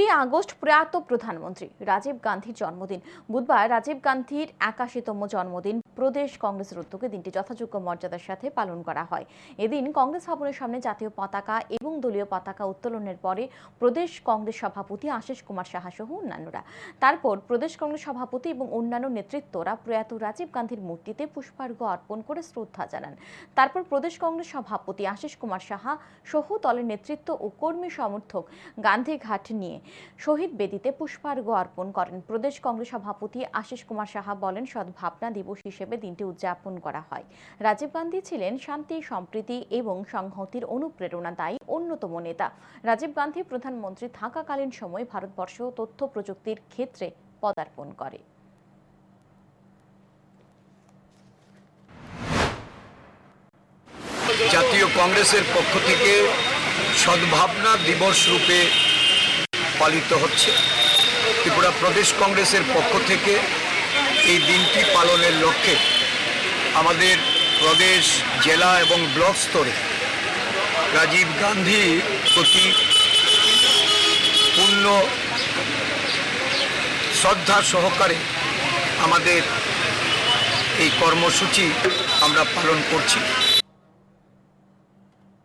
কুড়ি আগস্ট প্রয়াত প্রধানমন্ত্রী রাজীব গান্ধীর জন্মদিন। বুধবার রাজীব গান্ধীর একাশিতম জন্মদিন। প্রদেশ কংগ্রেসের উদ্যোগে দিনটি যথাযোগ্য মর্যাদার সাথে পালন করা হয়। এদিন কংগ্রেস ভবনের সামনে জাতীয় পতাকা এবং দলীয় পতাকা উত্তোলনের পরে প্রদেশ কংগ্রেস সভাপতি আশিস কুমার সাহা সহ অন্যান্যরা। তারপর প্রদেশ কংগ্রেস সভাপতি এবং অন্যান্য নেতৃত্বরা প্রয়াত রাজীব গান্ধীর মূর্তিতে পুষ্পার্ঘ্য অর্পণ করে শ্রদ্ধা জানান। তারপর প্রদেশ কংগ্রেস সভাপতি আশিস কুমার সাহা সহ দলের নেতৃত্ব ও কর্মী সমর্থক গান্ধীঘাট নিয়ে শহীদ বেদিতে পুষ্পার্ঘ্য অর্পণ করেন। প্রদেশ কংগ্রেস সভাপতি আশিস কুমার সাহা বলেন, সদ্ভাবনা দিবস হিসেবে দিনটি উদযাপন করা হয়। রাজীব গান্ধী ছিলেন শান্তি, সম্প্রীতি এবং সংহতির অনুপ্রেরণাদায়ী অন্যতম নেতা। রাজীব গান্ধী প্রধানমন্ত্রী থাকাকালীন সময় ভারতবর্ষ তথ্য প্রযুক্তির ক্ষেত্রে পদার্পণ করে। জাতীয় কংগ্রেসের পক্ষ থেকে সদ্ভাবনা দিবস রূপে পালিত হচ্ছে। ত্রিপুরা প্রদেশ কংগ্রেসের পক্ষ থেকে এই দিনটি পালনের লক্ষ্যে আমাদের প্রদেশ জেলা এবং ব্লক স্তরে রাজীব গান্ধী প্রতি পূর্ণ শ্রদ্ধা সহকারে আমাদের এই কর্মসূচি আমরা পালন করছি।